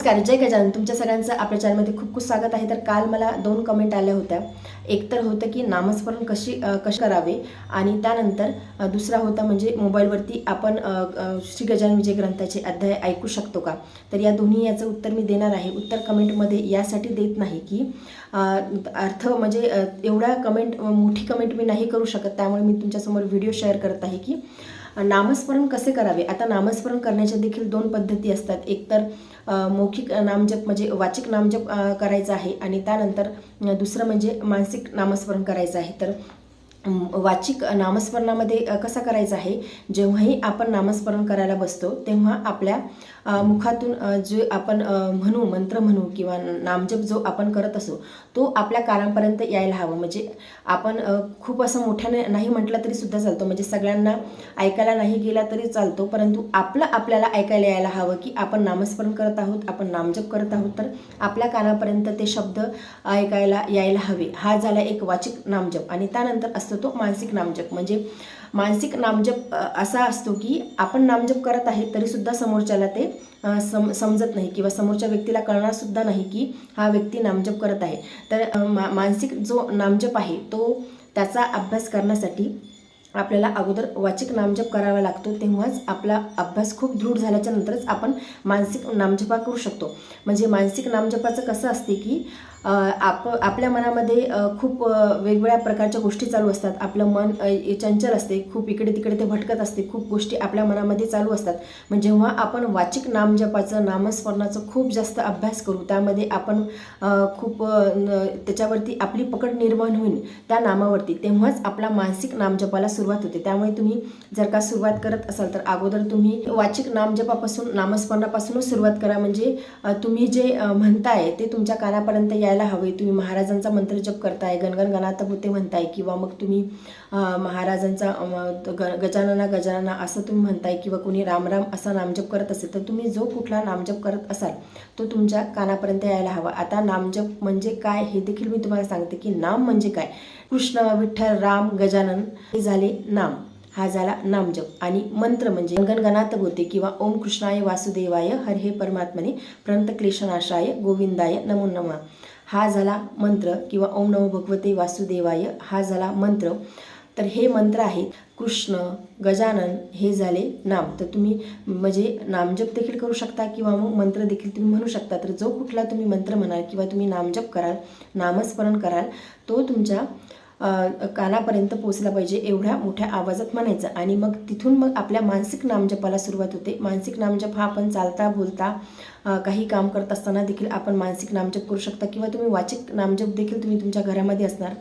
नमस्कार जय गजानन. तुमच्या सगळ्यांचं आपल्या चॅनलमध्ये खूप खूप स्वागत आहे. तर काल मला दोन कमेंट आल्या होत्या. एक तर होतं की नामस्मरण कशी कसे कशी करावे आणि त्यानंतर दुसरा होता म्हणजे मोबाईलवरती आपण श्री गजानन विजय ग्रंथाचे अध्याय ऐकू शकतो का? तर या दोन्ही याचं उत्तर मी देणार आहे. उत्तर कमेंटमध्ये यासाठी देत नाही की अर्थ म्हणजे एवढा कमेंट मोठी कमेंट मी नाही करू शकत. त्यामुळे मी तुमच्यासमोर व्हिडिओ शेअर करत आहे की नामस्मरण कसे करावे? आता नामस्मरण करण्याच्या देखील दोन पद्धती असतात. एकतर मौखिक नामजप म्हणजे वाचिक नामजप करायचा आहे आणि त्यानंतर दुसरं म्हणजे मानसिक नामस्मरण करायचं आहे. तर वाचिक नामस्मरणामध्ये कसा करायचा आहे? जेव्हाही आपण नामस्मरण करायला बसतो तेव्हा आपल्या मुखातून जे आपण म्हणू मंत्र म्हणू किंवा नामजप जो आपण करत असो तो आपल्या कानापर्यंत यायला हवं. म्हणजे आपण खूप असं मोठ्याने नाही म्हटलं तरी सुद्धा चालतो. म्हणजे सगळ्यांना ऐकायला नाही गेला तरी चालतो परंतु आपलं आपल्याला ऐकायला यायला हवं की आपण नामस्मरण करत आहोत आपण नामजप करत आहोत तर आपल्या कानापर्यंत ते शब्द ऐकायला यायला हवे. हा झाला एक वाचिक नामजप. आणि त्यानंतर असं असतो तो मानसिक नामजप. म्हणजे मानसिक नामजप असा असतो की आपण नामजप करत आहे तरीसुद्धा समोरच्याला ते सम समजत नाही किंवा समोरच्या व्यक्तीला कळणार सुद्धा नाही की हा व्यक्ती नामजप करत आहे. तर मा मानसिक जो नामजप आहे तो त्याचा अभ्यास करण्यासाठी आपल्याला अगोदर वाचिक नामजप करावा लागतो. तेव्हाच आपला अभ्यास खूप दृढ झाल्याच्या नंतरच आपण मानसिक नामजपा करू शकतो. म्हणजे मानसिक नामजपाचं कसं असते की आप आपल्या मनामध्ये खूप वेगवेगळ्या प्रकारच्या गोष्टी चालू असतात. आपलं मन चंचल असते. खूप इकडे तिकडे ते भटकत असते. खूप गोष्टी आपल्या मनामध्ये चालू असतात. मग जेव्हा आपण वाचिक नामजपाचं नामस्मरणाचं खूप जास्त अभ्यास करू त्यामध्ये आपण खूप त्याच्यावरती आपली पकड निर्माण होईल त्या नामावरती तेव्हाच आपला मानसिक नामजपाला सुरुवात होते. त्यामुळे तुम्ही जर का सुरुवात करत असाल तर अगोदर तुम्ही वाचिक नामजपापासून नामस्मरणापासूनच सुरुवात करा. म्हणजे तुम्ही जे म्हणताय ते तुमच्या कानापर्यंत यायला हवे. तुम्ही महाराजांचा मंत्र जप करताय गणगण गणात होते म्हणताय किंवा मग तुम्ही महाराजांचा ग गजानना गजानना असं तुम्ही म्हणताय किंवा कोणी रामराम असा नामजप करत असेल तर तुम्ही जो कुठला नामजप करत असाल तो तुमच्या कानापर्यंत यायला हवा. आता नामजप म्हणजे काय हे देखील मी तुम्हाला सांगते की नाम म्हणजे काय. कृष्ण विठ्ठल राम गजानन हे झाले नाम. हा झाला नामजप. आणि मंत्र म्हणजे गणगणात होते किंवा ओम कृष्णाय वासुदेवाय हर हे परमात्मने प्रंत क्लेशनाशाय गोविंदाय नमो नमः. हा झाला मंत्र किंवा ओम नमो भगवते वासुदेवाय हा झाला मंत्र. तर हे मंत्र आहेत कृष्ण गजानन हे झाले नाम. तर तुम्ही म्हणजे नामजप देखील करू शकता किंवा मग मंत्र देखील तुम्ही म्हणू शकता. तर जो कुठला तुम्ही मंत्र म्हणाल किंवा तुम्ही नामजप कराल नामस्मरण कराल तो तुमच्या कानापर्यंत पोचला पाहिजे एवढ्या मोठ्या आवाजात म्हणायचं. आणि मग तिथून मग आपल्या मानसिक नामजपाला सुरुवात होते. मानसिक नामजप हा आपण चालता बोलता काही काम करत असताना देखील आपण मानसिक नामजप करू शकता. किंवा तुम्ही वाचिक नामजप देखील तुम्ही तुमच्या घरामध्ये असणार.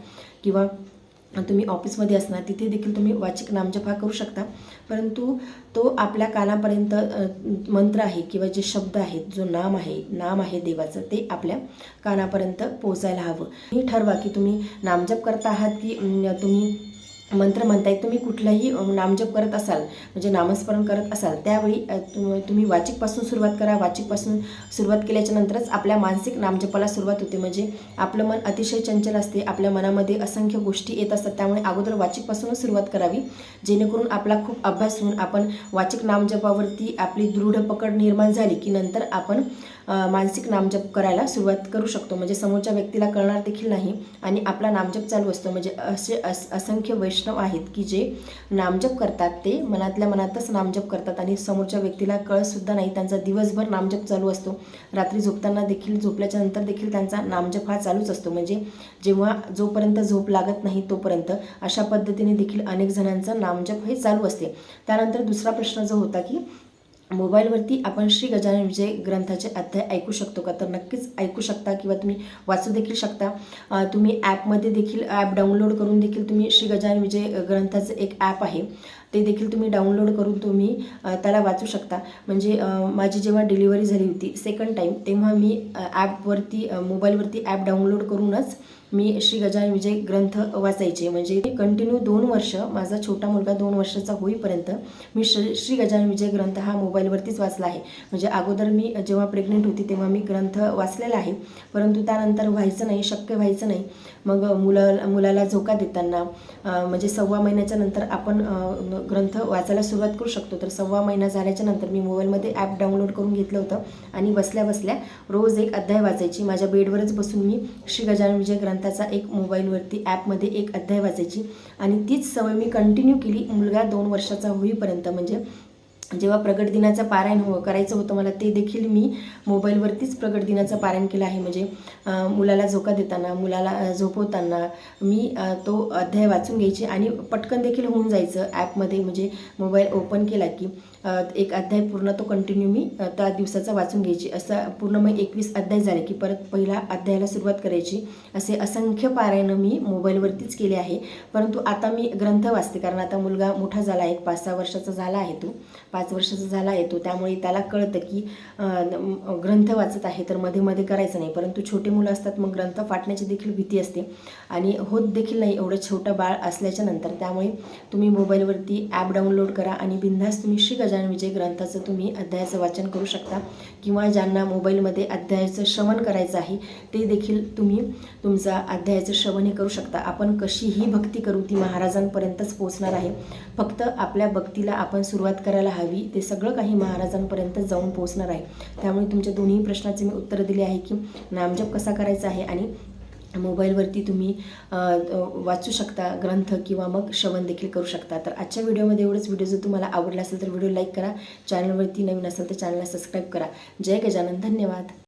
किंवा तुम्ही ऑफिसमध्ये असणार तिथे देखील तुम्ही वाचिक नामजप हा करू शकता. परंतु तो आपल्या कानापर्यंत मंत्र आहे किंवा जे शब्द आहेत जो नाम आहे नाम आहे देवाचं ते आपल्या कानापर्यंत पोहोचायला हवं. हे ठरवा की तुम्ही नामजप करता आहात की तुम्ही मंत्र म्हणताय तुम्ही कुठलाही नामजप करत असाल म्हणजे नामस्मरण करत असाल त्यावेळी तुम्ही वाचिकपासून सुरुवात करा. वाचिकपासून सुरुवात केल्याच्या नंतरच आपल्या मानसिक नामजपाला सुरुवात होते. म्हणजे आपलं मन अतिशय चंचल असते. आपल्या मनामध्ये असंख्य गोष्टी येत असतात. त्यामुळे अगोदर वाचिकपासूनच सुरुवात करावी. जेणेकरून आपला खूप अभ्यास होऊन आपण वाचिक नामजपावरती आपली दृढ पकड निर्माण झाली की नंतर आपण मानसिक नामजप करायला सुरुवात करू शकतो. म्हणजे समोरच्या व्यक्तीला कळणार देखील नाही. आणि आपला नामजप चालू असतो. म्हणजे असे अस असंख्य वैष्णव आहेत की जे नामजप करतात. ते मनातल्या मनातच नामजप करतात. आणि समोरच्या व्यक्तीला कळतसुद्धा नाही. त्यांचा दिवसभर नामजप चालू असतो. रात्री झोपताना देखील झोपल्याच्या नंतर देखील त्यांचा नामजप हा चालूच असतो. म्हणजे जेव्हा जोपर्यंत झोप लागत नाही तोपर्यंत अशा पद्धतीने देखील अनेक जणांचं नामजप हे चालू असते. त्यानंतर दुसरा प्रश्न जो होता की मोबाईलवरती आपण श्री गजानन विजय ग्रंथाचे अध्याय ऐकू शकतो का? तर नक्कीच ऐकू शकता किंवा तुम्ही वाचू देखील शकता. तुम्ही ॲपमध्ये देखील ॲप डाउनलोड करून देखील तुम्ही श्री गजानन विजय ग्रंथाचं एक ॲप आहे. ते देखील तुम्ही डाउनलोड करून तुम्ही त्याला वाचू शकता. म्हणजे माझी जेव्हा डिलिव्हरी झाली होती सेकंड टाईम तेव्हा मी ॲपवरती मोबाईलवरती ॲप डाउनलोड करूनच मी श्री गजानन विजय ग्रंथ वाचायचे. म्हणजे कंटिन्यू दोन वर्ष माझा छोटा मुलगा दोन वर्षाचा होईपर्यंत मी श्री श्री गजानन विजय ग्रंथ हा मोबाईलवरतीच वाचला आहे. म्हणजे अगोदर मी जेव्हा प्रेग्नेंट होती तेव्हा मी ग्रंथ वाचलेला आहे. परंतु त्यानंतर व्हायचं नाही शक्य व्हायचं नाही. मग मुला मुलाला झोका देताना म्हणजे सव्वा महिन्याच्या नंतर आपण ग्रंथ वाचायला सुरुवात करू शकतो. तर सव्वा महिना झाल्याच्यानंतर मी मोबाईलमध्ये ॲप डाउनलोड करून घेतलं होतं आणि बसल्या बसल्या रोज एक अध्याय वाचायची. माझ्या बेडवरच बसून मी श्री गजानन विजय ग्रंथाचा एक मोबाईलवरती ॲपमध्ये एक अध्याय वाचायची. आणि तीच सवय मी कंटिन्यू केली मुलगा दोन वर्षाचा होईपर्यंत. म्हणजे जेव्हा प्रगट दिनाचं पारायण हो करायचं होतं मला ते देखील मी मोबाईलवरतीच प्रगट दिनाचं पारायण केलं आहे. म्हणजे मुलाला झोका देताना मुलाला झोपवताना मी तो अध्याय वाचून घ्यायची आणि पटकन देखील होऊन जायचं ॲपमध्ये. म्हणजे मोबाईल ओपन केला की एक अध्याय पूर्ण तो कंटिन्यू मी त्या दिवसाचा वाचून घ्यायची. असं पूर्ण मग एकवीस अध्याय झाले की परत पहिला अध्यायाला सुरुवात करायची. असे असंख्य पारायणं मी मोबाईलवरतीच केले आहे. परंतु आता मी ग्रंथ वाचते कारण आता मुलगा मोठा झाला आहे. पाच सहा वर्षाचा झाला आहे तो. पाच वर्षाचा झाला आहे तो. त्यामुळे त्याला कळतं की ग्रंथ वाचत आहे तर मध्ये मध्ये करायचं नाही. परंतु छोटे मुलं असतात मग ग्रंथ फाटण्याची देखील भीती असते. आणि होत देखील नाही एवढं छोटं बाळ असल्याच्या नंतर. त्यामुळे तुम्ही मोबाईलवरती ॲप डाउनलोड करा आणि बिंदास तुम्ही शिका. गजानन विजय ग्रंथाचं तुम्ही अध्यायाचं वाचन करू शकता. किंवा ज्यांना मोबाईलमध्ये अध्यायाचं श्रवण करायचं आहे ते देखील तुम्ही तुमचा अध्यायाचं श्रवण हे करू शकता. आपण कशी ही भक्ती करू ती महाराजांपर्यंतच पोहोचणार आहे. फक्त आपल्या भक्तीला आपण सुरुवात करायला हवी ते सगळं काही महाराजांपर्यंत जाऊन पोहोचणार आहे. त्यामुळे तुमच्या दोन्ही प्रश्नाचे मी उत्तर दिले आहे की नामजप कसा करायचा आहे आणि मोबाईलवरती तुम्ही वाचू शकता ग्रंथ किंवा मग श्रवण देखील करू शकता. तर आजच्या व्हिडिओमध्ये एवढंच. व्हिडिओ जर तुम्हाला आवडला असेल तर व्हिडिओ लाईक करा. चॅनलवरती नवीन असेल तर चॅनलला सबस्क्राईब करा. जय गजानन. धन्यवाद.